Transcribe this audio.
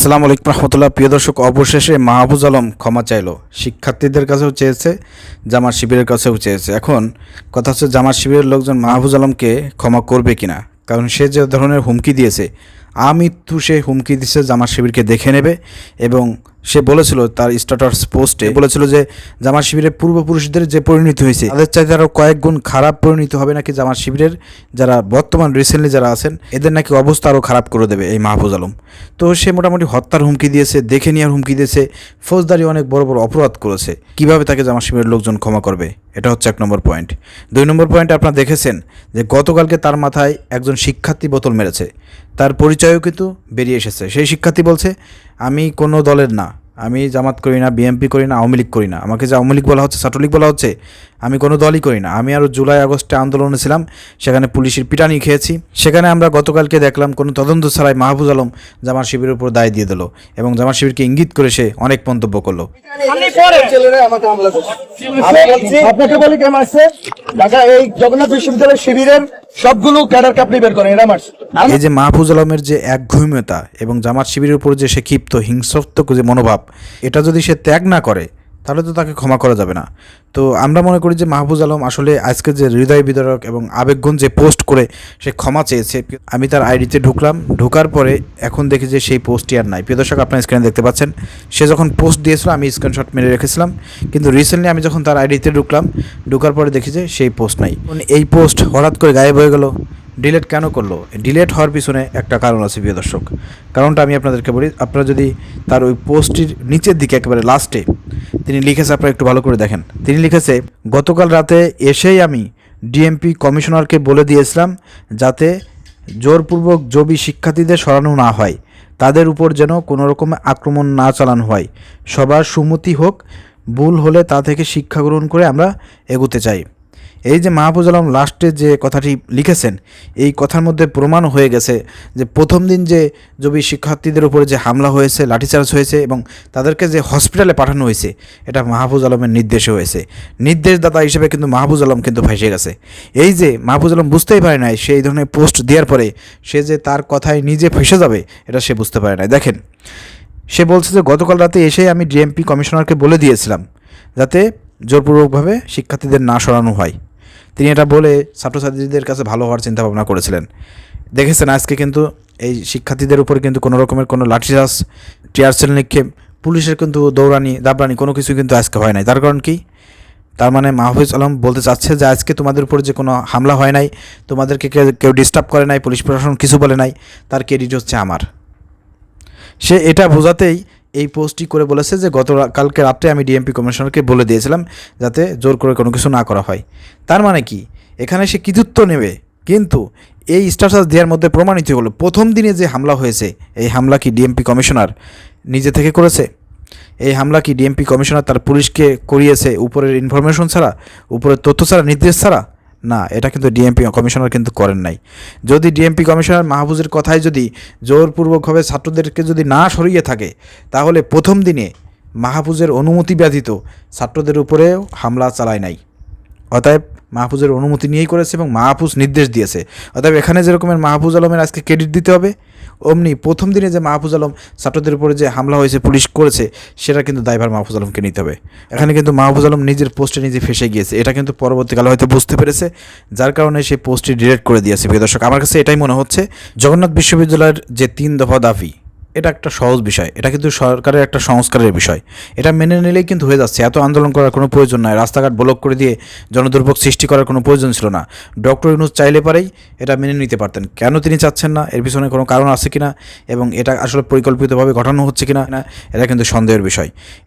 আসসালামু আলাইকুম রহমতুল্লাহ। প্রিয় দর্শক, অবশেষে মাহবুজ আলম ক্ষমা চাইল। শিক্ষার্থীদের কাছেও চেয়েছে জামার শিবিরের কাছেও চেয়েছে। এখন কথা হচ্ছে, জামাত শিবিরের লোকজন মাহবুজ আলমকে ক্ষমা করবে কিনা? কারণ সে যে ধরনের হুমকি দিয়েছে, আমৃত্যু সে হুমকি দিছে জামার শিবিরকে দেখে নেবে এবং সে বলেছিল তার স্ট্যাটাস পোস্টে বলেছিল যে জামাত শিবিরের পূর্বপুরুষদের যে পরিণতি হয়েছে তাদের চাইতে আরও কয়েক গুণ খারাপ পরিণত হবে নাকি জামাত শিবিরের যারা বর্তমান রিসেন্টলি যারা আছেন এদের নাকি অবস্থা আরও খারাপ করে দেবে এই মাহফুজ আলম? তো সে মোটামুটি হত্যার হুমকি দিয়েছে দেখে নেওয়ার হুমকি দিয়েছে ফৌজদারি অনেক বড় বড় অপরাধ করেছে। কীভাবে তাকে জামাত শিবিরের লোকজন ক্ষমা করবে? এটা হচ্ছে এক নম্বর পয়েন্ট দুই নম্বর পয়েন্ট আপনারা দেখেছেন যে গতকালকে তার মাথায় একজন শিক্ষার্থী বোতল মেরেছে। তার পরিচয়ও কিন্তু বেরিয়ে এসেছে। সেই শিক্ষার্থী বলছে, আমি কোনো দলের না আমি জামাত করি না বিএমপি করি না আওয়ামী লীগ করি না। আমাকে যে আওয়ামী লীগ বলা হচ্ছে ছাত্রলীগ বলা হচ্ছে আমি কোনো দলই করি না। আমি আরও জুলাই আগস্টে আন্দোলনে ছিলাম সেখানে পুলিশের পিটানি খেয়েছি। সেখানে আমরা গতকালকে দেখলাম কোনো তদন্ত ছাড়াই মাহবুজ আলম জামাত শিবিরের উপর দায় দিয়ে দিল এবং জামাত শিবিরকে ইঙ্গিত করে সে অনেক মন্তব্য করল। এই জগন্নাথ বিশ্ববিদ্যালয়ের শিবিরের সবগুলো ক্যাডার আপনি বের করেন এরা মারছে। এই যে মাহফুজ আলমের যে একঘূমিয়তা এবং জামাত শিবিরের উপর যে সে ক্ষিপ্ত হিংসাত্মক যে মনোভাব এটা যদি সে ত্যাগ না করে তাহলে তো তাকে ক্ষমা করা যাবে না। তো আমরা মনে করি যে মাহফুজ আলম আসলে আজকে যে হৃদয় বিদারক এবং আবেগগুণ যে পোস্ট করে সে ক্ষমা চেয়েছে, আমি তার আইডিতে ঢুকলাম। ঢোকার পরে এখন দেখি যে সেই পোস্টটি আর নাই। প্রিয় দর্শক, আপনার স্ক্রিনে দেখতে পাচ্ছেন, সে যখন পোস্ট দিয়েছিল, আমি স্ক্রিনশট মেরে রেখেছিলাম। কিন্তু রিসেন্টলি আমি যখন তার আইডিতে ঢুকলাম, ঢুকার পরে দেখি যে সেই পোস্ট নাই। এই পোস্ট হঠাৎ করে গায়েব হয়ে গেল। ডিলেট কেন করল? ডিলেট হওয়ার পিছনে একটা কারণ আছে, প্রিয় দর্শক। কারণটা আমি আপনাদেরকে বলি, আপনারা যদি তার ওই পোস্টটির নিচের দিকে একেবারে লাস্টে তিনি লিখেছে, আপনারা একটু ভালো করে দেখেন। তিনি লিখেছে, গতকাল রাতে এসেই আমি ডিএমপি কমিশনারকে বলে দিয়েছিলাম যাতে জোরপূর্বক জবি শিক্ষার্থীদের সরানো না হয়। তাদের উপর যেন কোনো রকম আক্রমণ না চালানো হয়। সবার সুমতি হোক, ভুল হলে তা থেকে শিক্ষা গ্রহণ করে আমরা এগোতে চাই। এই যে মাহফুজ আলম লাস্টে যে কথাটি লিখেছেন, এই কথার মধ্যে প্রমাণ হয়ে গেছে যে প্রথম দিন যে জবি শিক্ষার্থীদের উপরে যে হামলা হয়েছে, লাঠিচার্জ হয়েছে এবং তাদেরকে যে হসপিটালে পাঠানো হয়েছে, এটা মাহফুজ আলমের নির্দেশে হয়েছে। নির্দেশদাতা হিসেবে কিন্তু মাহফুজ আলম কিন্তু ভেসে গেছে। এই যে মাহফুজ আলম বুঝতেই পারে নাই সে এই ধরনের পোস্ট দেওয়ার পরে সে যে তার কথায় নিজে ফেসে যাবে, এটা সে বুঝতে পারে নাই। দেখেন, সে বলছে যে গতকাল রাতে এসে আমি ডিএমপি কমিশনারকে বলে দিয়েছিলাম যাতে জোরপূর্বকভাবে শিক্ষার্থীদের না সরানো হয়। তিনি এটা বলে ছাত্রছাত্রীদের কাছে ভালো হওয়ার চিন্তা ভাবনা করেছিলেন। দেখেছেন, আজকে কিন্তু এই শিক্ষার্থীদের উপর কিন্তু কোনো রকমের কোনো লাঠিচার্জ টিয়ারসেল নিক্ষেপ, পুলিশের কিন্তু দৌড়ানি দাবরানি কোনো কিছু কিন্তু আজকে হয় নাই। তার কারণ কি? তার মানে মাহফুজ আলম বলতে চাচ্ছে যে, আজকে তোমাদের উপর যে কোনো হামলা হয় নাই, তোমাদেরকে কেউ- কেউ ডিস্টার্ব করে নাই, পুলিশ প্রশাসন কিছু বলে নাই, তার ক্রেডিট হচ্ছে আমার। সে এটা বোঝাতেই এই পোস্টটি করে বলেছে যে গত কালকে রাত্রে আমি ডিএমপি কমিশনারকে বলে দিয়েছিলাম যাতে জোর করে কোনো কিছু না করা হয়। তার মানে কি? এখানে সে কৃতিত্ব নেবে। কিন্তু এই স্ট্যাটাস দেওয়ার মধ্যে প্রমাণিত হলো, প্রথম দিনে যে হামলা হয়েছে, এই হামলা কি ডিএমপি কমিশনার নিজে থেকে করেছে? এই হামলা কি ডিএমপি কমিশনার তার পুলিশকে করিয়েছে উপরের ইনফরমেশন ছাড়া, উপরের তথ্য ছাড়া, নির্দেশ ছাড়া? না, এটা কিন্তু ডিএমপি কমিশনার কিন্তু করেন নাই। যদি ডিএমপি কমিশনার মাহবুজের কথায় যদি জোরপূর্বকভাবে ছাত্রদেরকে যদি না সরিয়ে থাকে, তাহলে প্রথম দিনে মাহফুজের অনুমতি ব্যতীত ছাত্রদের উপরেও হামলা চালায় নাই। অতএব মাহফুজের অনুমতি নিয়েই করেছে এবং মাহফুজ নির্দেশ দিয়েছে। অতএব এখানে যেরকমের মাহফুজ আলমের আজকে ক্রেডিট দিতে হবে, অমনি প্রথম দিনে যে মাহফুজ আলম ছাত্রদের উপরে যে হামলা হয়েছে, পুলিশ করেছে, সেটা কিন্তু দায়ভার মাহফুজ আলমকে নিতে হবে। এখানে কিন্তু মাহফুজ আলম নিজের পোস্টে নিজে ফেসে গিয়েছে। এটা কিন্তু পরবর্তীকালে হয়তো বুঝতে পেরেছে, যার কারণে সে পোস্টটি ডিলেট করে দিয়েছে। প্রিয় দর্শক, আমার কাছে এটাই মনে হচ্ছে, জগন্নাথ বিশ্ববিদ্যালয়ের যে তিন দফা দাবি এটা একটা সহজ বিষয়। এটা কিন্তু সরকারের একটা সংস্কারের বিষয়। এটা মেনে নিলেই কিন্তু হয়ে যাচ্ছে। এত আন্দোলন করার কোনো প্রয়োজন নয় রাস্তাঘাট ব্লক করে দিয়ে জনদুর্ভোগ সৃষ্টি করার কোনো প্রয়োজন ছিল না। ডক্টর ইউনুস চাইলে পারেই এটা মেনে নিতে পারতেন। কেন তিনি চাচ্ছেন না? এর পিছনে কোনো কারণ আছে কিনা? এবং এটা আসলে পরিকল্পিতভাবে ঘটানো হচ্ছে কিনা? এটা কিন্তু সন্দেহের বিষয়।